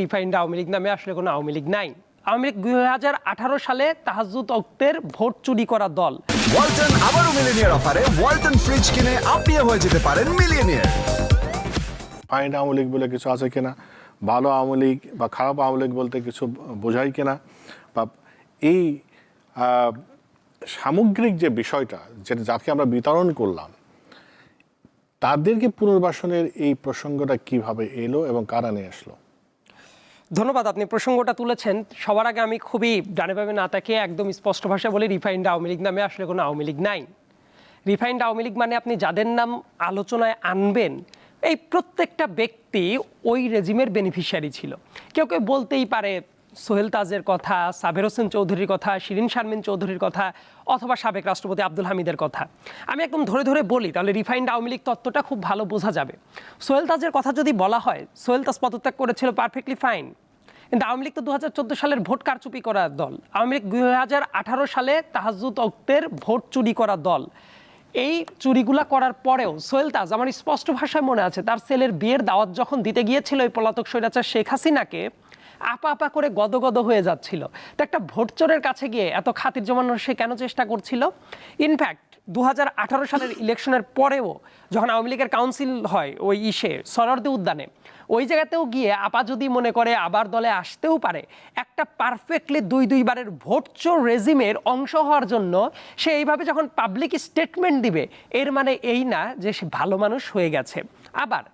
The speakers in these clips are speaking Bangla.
রিফাইন্ড আওয়ামী লীগ নামে আসলে কোনো আওয়ামী লীগ নাই। আওয়ামী লীগ দুই হাজার আঠারো সালে তাহাজুদ অক্তের ভোট চুরি করা দল। ওয়ালটন আবারও মিলিনিয়ার অফারে ওয়ালটন ফ্রিজ কিনে আপনিও হয়ে যেতে পারেন মিলিয়নিয়ার। ফাইন্ড আওয়ামী লীগ বলে কিছু আছে কিনা? ভালো আওয়ামী লীগ বা খারাপ আওয়ামী লীগ বলতে কিছু বোঝাই কিনা? বা এই আহ, সামগ্রিক যে বিষয়টা যেটা যাকে আমরা বিতরণ করলাম তাদেরকে পুনর্বাসনের এই প্রসঙ্গটা কীভাবে এলো এবং কারা নিয়ে আসলো? ধন্যবাদ, আপনি প্রসঙ্গটা তুলেছেন। সবার আগে আমি খুবই ডানে পাবে না তাকে একদম স্পষ্ট ভাষায় বলি রিফাইন্ড আওয়ামী লীগ নামে আসলে কোনো আওয়ামী লীগ নাই। রিফাইন্ড আওয়ামী লীগ মানে আপনি যাদের নাম আলোচনায় আনবেন, এই প্রত্যেকটা ব্যক্তি ওই রেজিমের বেনিফিশিয়ারি ছিল। কেউ কেউ বলতেই পারে সোহেল তাজের কথা, সাবের হোসেন চৌধুরীর কথা, শিরিন শারমিন চৌধুরীর কথা, অথবা সাবেক রাষ্ট্রপতি আব্দুল হামিদের কথা। আমি একদম ধরে ধরে বলি, তাহলে রিফাইন্ড আওয়ামী লীগ তত্ত্বটা খুব ভালো বোঝা যাবে। সোহেল তাজের কথা যদি বলা হয়, সোহেল তাজ পদত্যাগ করেছিল পারফেক্টলি ফাইন কিন্তু আওয়ামী লীগ তো দু হাজার চোদ্দ সালের ভোট কারচুপি করা দল। আওয়ামী লীগ আঠারো সালে তাহাজুদ অক্তের ভোট চুরি করা দল। এই চুরিগুলা করার পরেও সোহেল তাজ, আমার স্পষ্ট ভাষায় মনে আছে, তার ছেলের বিয়ের দাওয়াত যখন দিতে গিয়েছিল ওই পলাতক স্বৈরাচার শেখ হাসিনাকে আপা আপা করে গদগদ হয়ে যাচ্ছিল। তো একটা ভোটচোরের কাছে গিয়ে এত খাতির জমানোর সে কেন চেষ্টা করছিল? ইনফ্যাক্ট দু হাজার আঠারো সালের ইলেকশনের পরেও যখন আওয়ামী লীগের কাউন্সিল হয় ওই ইসে সরর্দি উদ্যানে, ওই জায়গাতেও গিয়ে আপা যদি মনে করে আবার দলে আসতেও পারে, একটা পারফেক্টলি দুই দুইবারের ভোটচোর রেজিমের অংশ হওয়ার জন্য সে এইভাবে যখন পাবলিক স্টেটমেন্ট দিবে, এর মানে এই না যে সে ভালো মানুষ হয়ে গেছে। আবার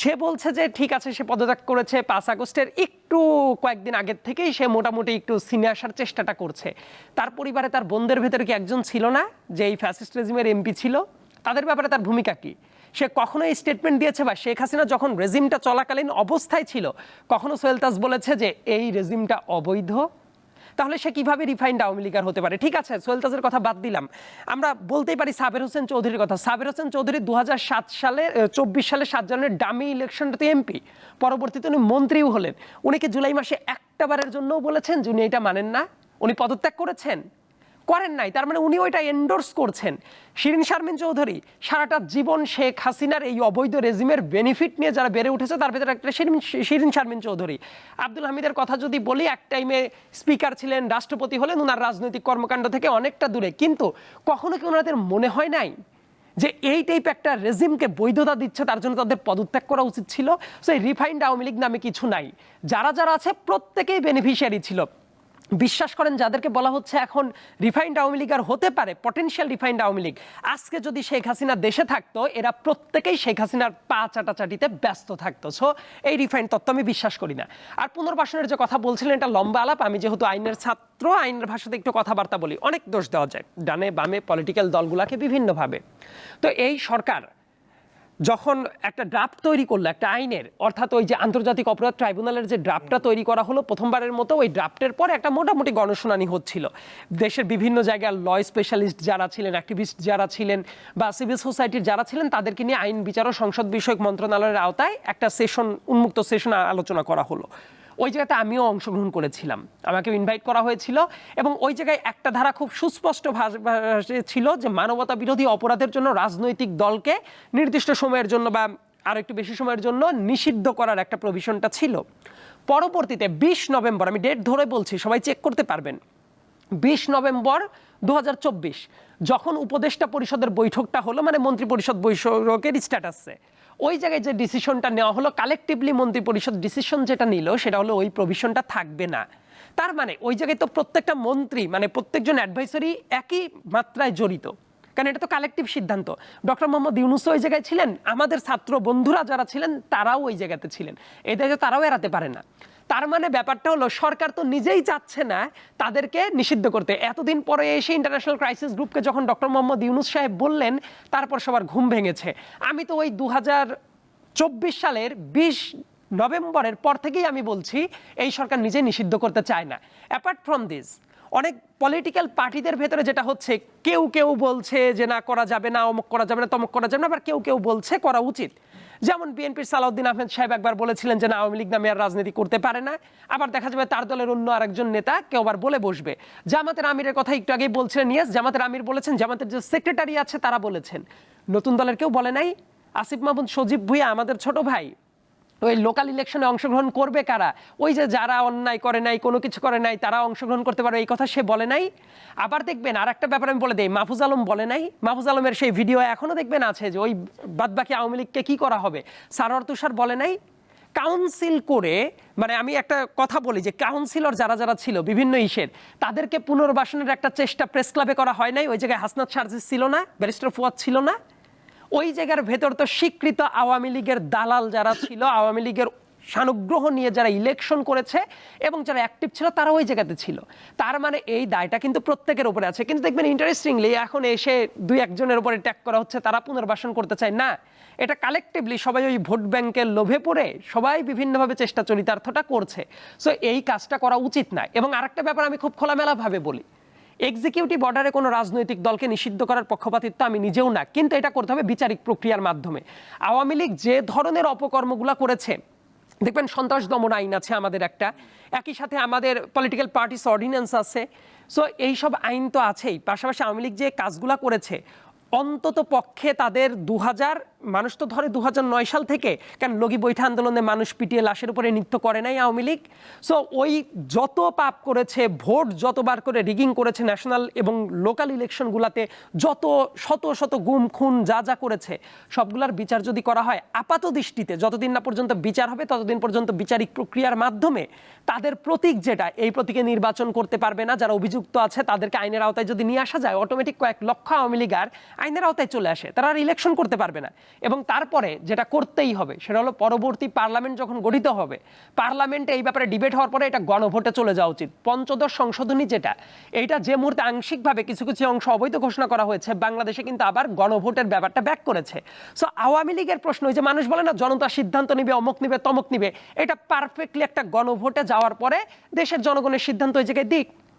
সে বলছে যে, ঠিক আছে, সে পদত্যাগ করেছে পাঁচ আগস্টের একটু কয়েকদিন আগের থেকেই সে মোটামুটি একটু সিনে আসার চেষ্টাটা করছে। তার পরিবারে তার বোনদের ভেতরে কি একজন ছিল না, যে এই ফ্যাসিস্ট রেজিমের এমপি ছিল? তাদের ব্যাপারে তার ভূমিকা কি? সে কখনো এই স্টেটমেন্ট দিয়েছে বা শেখ হাসিনা যখন রেজিমটা চলাকালীন অবস্থায় ছিল, কখনো সোয়েলতাস বলেছে যে, এই রেজিমটা অবৈধ তাহলে সে কীভাবে রিফাইন্ড আওয়ামী লীগার হতে পারে? ঠিক আছে সোহেলতাজের কথা বাদ দিলাম। আমরা বলতেই পারি সাবের হোসেন চৌধুরীর কথা। সাবের হোসেন চৌধুরী দু হাজার সাত সালে চব্বিশ সালে সাত জনের ডামি ইলেকশনটাতে এমপি পরবর্তীতে উনি মন্ত্রীও হলেন। উনি কি জুলাই মাসে একটা বারের জন্যও বলেছেন যে উনি এটা মানেন না? উনি পদত্যাগ করেছেন। করেন নাই। তার মানে উনি ওইটা এন্ডোর্স করছেন। শিরিন শারমিন চৌধুরী, সারাটা জীবন শেখ হাসিনার এই অবৈধ রেজিমের বেনিফিট নিয়ে যারা বেড়ে উঠেছে, তার ভেতরে একটা শিরিন শিরিন শারমিন চৌধুরী। আব্দুল হামিদের কথা যদি বলি, এক টাইমে স্পিকার ছিলেন, রাষ্ট্রপতি হলেন ওনার রাজনৈতিক কর্মকাণ্ড থেকে অনেকটা দূরে। কিন্তু কখনো কি ওনাদের মনে হয় নাই যে এই টাইপ একটা রেজিমকে বৈধতা দিচ্ছে, তার জন্য তাদের পদত্যাগ করা উচিত ছিল? সো এই রিফাইন্ড আওয়ামী লীগ নামে কিছু নাই। যারা যারা আছে, প্রত্যেকেই বেনিফিশিয়ারি ছিল। বিশ্বাস করেন, যাদেরকে বলা হচ্ছে এখন রিফাইন্ড আওয়ামী লীগ আর হতে পারে পটেনশিয়াল রিফাইন্ড আওয়ামী লীগ। আজকে যদি শেখ হাসিনা দেশে থাকতো, এরা প্রত্যেকেই শেখ হাসিনার পা চাটাচাটিতে ব্যস্ত থাকতো। সো এই রিফাইন্ড তত্ত্ব আমি বিশ্বাস করি না। আর পুনর্বাসনের যে কথা বলছিলেন, এটা লম্বা আলাপ। আমি যেহেতু আইনের ছাত্র, আইনের ভাষাতে একটু কথাবার্তা বলি। অনেক দোষ দেওয়া যায়, ডানে বামে পলিটিক্যাল দলগুলাকে বিভিন্নভাবে। তো এই সরকার যখন একটা ড্রাফট তৈরি করল, একটা আইনের, অর্থাৎ ওই যে আন্তর্জাতিক অপরাধ ট্রাইব্যুনালের যে ড্রাফটটা তৈরি করা হলো, প্রথমবারের মতো ওই ড্রাফটের পর একটা মোটামুটি গণশুনানি হচ্ছিল। দেশের বিভিন্ন জায়গার ল স্পেশালিস্ট যারা ছিলেন অ্যাক্টিভিস্ট যারা ছিলেন বা সিভিল সোসাইটির যারা ছিলেন, তাদেরকে নিয়ে আইন বিচার ও সংসদ বিষয়ক মন্ত্রণালয়ের আওতায় একটা সেশন উন্মুক্ত সেশন আলোচনা করা হলো। ওই জায়গাতে আমিও অংশগ্রহণ করেছিলাম। আমাকে ইনভাইট করা হয়েছিল এবং ওই জায়গায় একটা ধারা খুব সুস্পষ্ট ছিল যে মানবতা বিরোধী অপরাধের জন্য রাজনৈতিক দলকে নির্দিষ্ট সময়ের জন্য বা আর একটু বেশি সময়ের জন্য নিষিদ্ধ করার একটা প্রভিশনটা ছিল। পরবর্তীতে বিশ নভেম্বর, আমি ডেট ধরে বলছি, সবাই চেক করতে পারবেন। বিশ নভেম্বর দু হাজার চব্বিশ, যখন উপদেষ্টা পরিষদের বৈঠকটা হলো মানে মন্ত্রী পরিষদ বৈঠকের স্ট্যাটাসে ওই জায়গায় যে ডিসিশনটা নেওয়া হলো কালেকটিভলি মন্ত্রিপরিষদ ডিসিশন যেটা নিল, সেটা হলো ওই প্রভিশনটা থাকবে না। তার মানে ওই জায়গায় তো প্রত্যেকটা মন্ত্রী মানে প্রত্যেকজন অ্যাডভাইসারি একই মাত্রায় জড়িত। কারণ এটা তো কালেকটিভ সিদ্ধান্ত। ডক্টর মোহাম্মদ ইউনুসও ওই জায়গায় ছিলেন, আমাদের ছাত্র বন্ধুরা যারা ছিলেন, তারাও ওই জায়গাতে ছিলেন। এদের তারাও এড়াতে পারে না। তার মানে ব্যাপারটা হলো, সরকার তো নিজেই চাচ্ছে না তাদেরকে নিষিদ্ধ করতে। এতদিন পরে এসে ইন্টারন্যাশনাল ক্রাইসিস গ্রুপকে যখন ডক্টর মোহাম্মদ ইউনুস সাহেব বললেন, তারপর সবার ঘুম ভেঙেছে। আমি তো ওই দু চব্বিশ সালের বিশ নভেম্বরের পর থেকেই আমি বলছি, এই সরকার নিজে নিষিদ্ধ করতে চায় না। অ্যাপার্ট ফ্রম দিস অনেক পলিটিক্যাল পার্টিদের ভেতরে যেটা হচ্ছে, কেউ কেউ বলছে যে, না, করা যাবে না, অমুক করা যাবে না, তমুক করা যাবে না, আবার কেউ কেউ বলছে, করা উচিত। যেমন বিএনপির সালাউদ্দিন আহমেদ সাহেব একবার বলেছিলেন যে না, আওয়ামী লীগ নামে আর রাজনীতি করতে পারে না। আবার দেখা যাবে তার দলের অন্য আরেকজন নেতা কেউ আবার বলে বসবে। জামাতের আমিরের কথা একটু আগেই বলছিলেন ইয়াস জামাতের আমির বলেছেন, জামাতের যে সেক্রেটারি আছে তারা বলেছেন। নতুন দলের কেউ বলে নাই। আসিফ মাহমুদ সজীব ভুইয়া, আমাদের ছোট ভাই ওই লোকাল ইলেকশনে অংশগ্রহণ করবে কারা? ওই যে যারা অন্যায় করে নাই, কোনো কিছু করে নাই, তারা অংশগ্রহণ করতে পারবে এই কথা সে বলে নাই। আবার দেখবেন আর একটা ব্যাপার আমি বলে দিই, মাহফুজ আলম বলে নাই। মাহফুজ আলমের সেই ভিডিও এখনও দেখবেন আছে যে ওই বাদবাকি আওয়ামী লীগকে কী করা হবে? সারোয়ার তুষার বলে নাই? কাউন্সিল করে মানে আমি একটা কথা বলি যে কাউন্সিলর যারা যারা ছিল, বিভিন্ন ইসের, তাদেরকে পুনর্বাসনের একটা চেষ্টা প্রেস ক্লাবে করা হয় নাই। ওই জায়গায় হাসনাত সার্জিস ছিল না ব্যারিস্টার ফুয়াদ ছিল না। ওই জায়গার ভেতর তো স্বীকৃত আওয়ামী লীগের দালাল যারা ছিল, আওয়ামী লীগের সানুগ্রহ নিয়ে যারা ইলেকশন করেছে এবং যারা অ্যাক্টিভ ছিল, তারা ওই জায়গাতে ছিল। তার মানে এই দায়টা কিন্তু প্রত্যেকের উপরে আছে। কিন্তু দেখবেন ইন্টারেস্টিংলি এখন এসে দুই একজনের উপরে ট্যাগ করা হচ্ছে, তারা পুনর্বাসন করতে চায়। না, এটা কালেকটিভলি সবাই ওই ভোট ব্যাংকের লোভে পড়ে, সবাই বিভিন্নভাবে চেষ্টা চরিতার্থটা করছে। সো এই কাজটা করা উচিত না। এবং আরেকটা ব্যাপার আমি খুব খোলামেলাভাবে বলি। এক্সিকিউটিভ অর্ডারে কোনো রাজনৈতিক দলকে নিষিদ্ধ করার পক্ষপাতিত্ব আমি নিজেও না, কিন্তু এটা করতে হবে বিচারিক প্রক্রিয়ার মাধ্যমে। আওয়ামী লীগ যে ধরনের অপকর্মগুলো করেছে, দেখবেন সন্ত্রাস দমন আইন আছে আমাদের একটা, একই সাথে আমাদের পলিটিক্যাল পার্টিস অর্ডিন্যান্স আছে সো এইসব আইন তো আছেই। পাশাপাশি আওয়ামী লীগ যে কাজগুলা করেছে, অন্তত পক্ষে তাদের দু হাজার মানুষ তো ধরে দু সাল থেকে। কারণ লগি বৈঠা আন্দোলনে মানুষ পিটিয়ে লাশের উপরে নৃত্য করে নাই আওয়ামী লীগ? সো ওই যত পাপ করেছে, ভোট যতবার করে রিগিং করেছে ন্যাশনাল এবং লোকাল ইলেকশনগুলোতে যত শত শত গুম, খুন, যা যা করেছে, সবগুলার বিচার যদি করা হয় আপাত দৃষ্টিতে, যতদিন না পর্যন্ত বিচার হবে, ততদিন পর্যন্ত বিচারিক প্রক্রিয়ার মাধ্যমে তাদের প্রতীক যেটা, এই প্রতীকে নির্বাচন করতে পারবে না, যারা অভিযুক্ত আছে, তাদেরকে আইনের আওতায় যদি নিয়ে আসা যায় অটোমেটিক কয়েক লক্ষ আওয়ামী লীগ আর আইনের আওতায় চলে আসে, তারা আর ইলেকশন করতে পারবে না। এবং তারপরে যেটা করতেই হবে, সেটা হলো পরবর্তী পার্লামেন্ট যখন গঠিত হবে, পার্লামেন্টে এই ব্যাপারে ডিবেট হওয়ার পরে এটা গণভোটে চলে যাওয়া উচিত। পঞ্চদশ সংশোধনী যেটা, এইটা যে মুহূর্তে আংশিকভাবে কিছু কিছু অংশ অবৈধ ঘোষণা করা হয়েছে, বাংলাদেশে কিন্তু আবার গণভোটের ব্যাপারটা ব্যাক করেছে। সো আওয়ামী লীগের প্রশ্ন ওই যে মানুষ বলে না, জনতা সিদ্ধান্ত নিবে, অমুক নিবে, তমক নিবে, এটা পারফেক্টলি একটা গণভোটে যাওয়ার পরে দেশের জনগণের সিদ্ধান্ত ওই জায়গায় দিক।